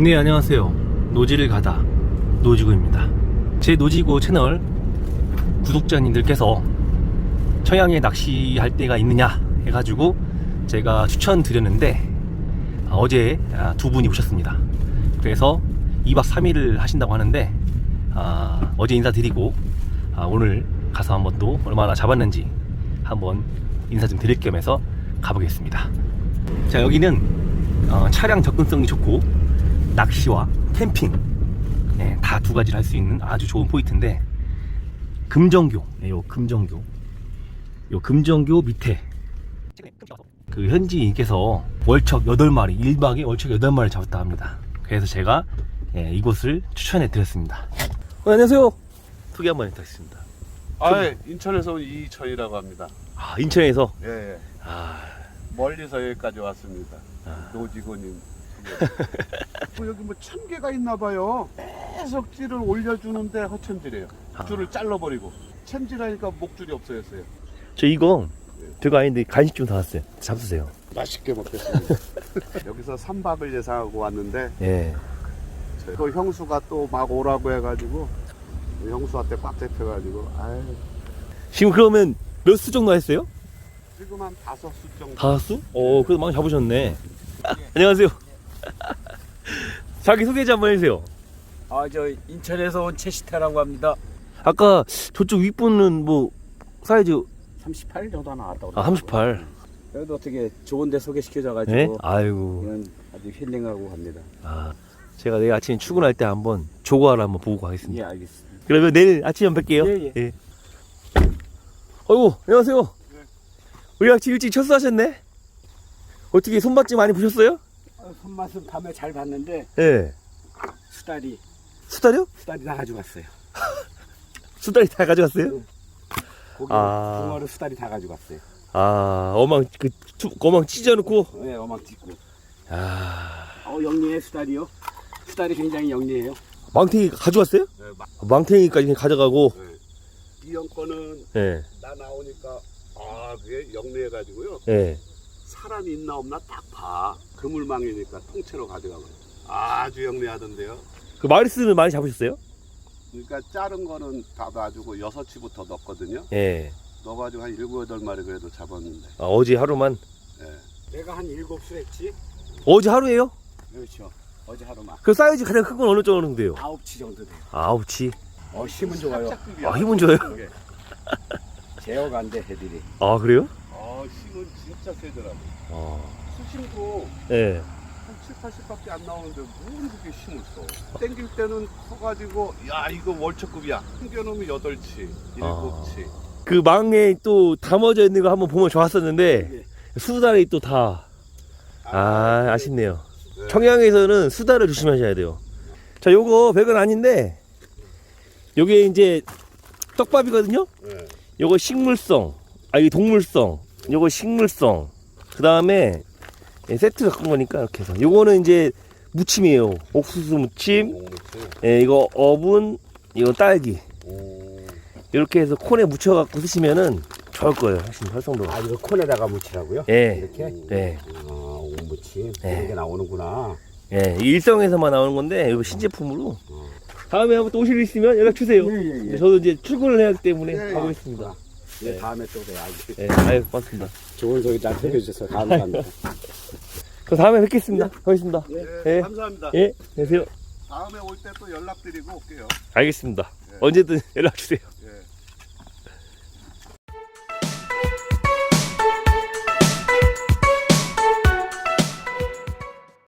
네 안녕하세요. 노지를 가다 노지구입니다. 제 노지구 채널 구독자님들께서 청양에 낚시할 때가 있느냐 해가지고 제가 추천드렸는데 아, 어제 아, 두 분이 오셨습니다. 그래서 2박 3일을 하신다고 하는데 아, 어제 인사드리고 아, 오늘 가서 한번 또 얼마나 잡았는지 한번 인사 좀 드릴 겸 해서 가보겠습니다. 자 여기는 어, 차량 접근성이 좋고 낚시와 캠핑 네, 다두 가지를 할 수 있는 아주 좋은 포인트인데 금정교 네, 요 금정교 요 금정교 밑에 그 현지인께서 월척 8마리 1박에 월척 8마리 잡았다 합니다 그래서 제가 예, 이곳을 추천해 드렸습니다 어, 안녕하세요 소개 한번 해드리겠습니다 아, 예. 인천에서 온 이철이라고 합니다. 아 인천에서 예, 예. 아, 멀리서 여기까지 왔습니다. 아. 노직원님. 뭐 여기 뭐천 개가 있나 봐요. 계속 찌를 올려주는데 허천지래요. 아. 줄을 잘라버리고. 챔질하니까 목줄이 없어졌어요. 저 이거 별거 아닌데 간식 좀 사왔어요 잡수세요 맛있게 먹겠습니다. 여기서 3박을 예상하고 왔는데 예. 또 형수가 또 막 오라고 해가지고 형수한테 꽉 잡혀가지고 아유 지금 그러면 몇 수 정도 했어요? 지금 한 다섯 수 정도 다섯 수? 어, 그래도 많이 잡으셨네. 안녕하세요. 자기 소개 좀 한번 해주세요. 아, 저 인천에서 온 최시태라고 합니다. 아까 저쪽 윗분은 뭐 사이즈 38 정도 나왔다고. 아 38. 그래도 어떻게 좋은데 소개시켜줘가지고 네? 아이고. 이건 아주 힐링하고 갑니다. 아 제가 내일 아침에 출근할 때 한번 조과를 한번 보고 가겠습니다. 예, 알겠습니다. 그러면 내일 아침에 뵐게요. 예, 예. 아이고 안녕하세요. 네. 우리 아침 일찍 철수하셨네. 어떻게 손맛지 많이 보셨어요? 어, 손맛은 밤에 잘 봤는데 예. 수달이 수달이요? 수달이 다 가져갔어요. 수달이 다 가져갔어요? 고기 아. 붕어를 수달이 다 가져갔어요. 아 어망 그 투- 어망 찢어놓고. 네, 어막 찢고. 아 어, 영리해 수달이요. 수달이 굉장히 영리해요. 망탱이 가져갔어요? 네, 막- 망탱이까지 그냥 가져가고. 이형 거는 예. 나 나오니까 아 그게 영리해가지고요 예. 사람이 있나 없나 딱 봐 그물망이니까 통째로 가져가고 아주 영리하던데요 그 마리스는 많이 잡으셨어요? 그러니까 자른 거는 다 놔주고 여섯 치부터 넣었거든요 예. 넣어가지고 한 일곱 여덟 마리 그래도 잡았는데 아, 어제 하루만. 예. 내가 한 일곱 수 했지. 어제 하루예요? 그렇죠. 어제 하루만 그 사이즈 가장 큰 건 어느 정도인데요? 아홉 치 정도 돼요. 아홉 치. 어, 힘은 좋아요. 아, 힘은 좋아요? 예. 제어가 안 돼, 애들이. 아, 그래요? 아 진짜 세더라고 아. 수심도 예. 한 7, 80밖에 안 나오는데 뭔 그렇게 힘을 써 땡길 때는 커가지고 야 이거 월척급이야 숨겨놓으면 여덟 치 일곱 치그 망에 또 담아져 있는 거 한번 보면 좋았었는데, 예. 수달이 또 다. 아, 아쉽네요. 네. 청양에서는 수달을 조심하셔야 돼요. 자, 요거 별건 아닌데, 요게 이제 떡밥이거든요? 네. 요거 식물성, 아, 이게 동물성, 요거 식물성, 그 다음에 세트 갖고 온 거니까 이렇게 해서. 요거는 이제 무침이에요. 옥수수 무침. 예, 이거 어분, 이거 딸기. 오. 이렇게 해서 콘에 묻혀갖고 쓰시면은 좋을 거예요. 훨씬 활성도가. 아, 이거 콘에다가 묻히라고요? 예, 이렇게? 예, 아, 옥무침. 네. 이런 게 나오는구나. 예. 일성에서만 나오는 건데, 이거 신제품으로. 다음에 한번 또 오실 일 있으면 연락 주세요. 예, 예, 예. 저도 이제 출근을 해야 하기 때문에 예, 예. 가보겠습니다. 예, 네. 다음에 또 봬야지. 예, 아유, 고맙습니다. 좋은 소리 잘 들려주셔서 감사합니다. 그럼 다음에 뵙겠습니다. 가겠습니다. 예, 예. 감사합니다. 예, 안녕하세요. 다음에 올 때 또 연락드리고 올게요. 알겠습니다. 네. 언제든 연락 주세요.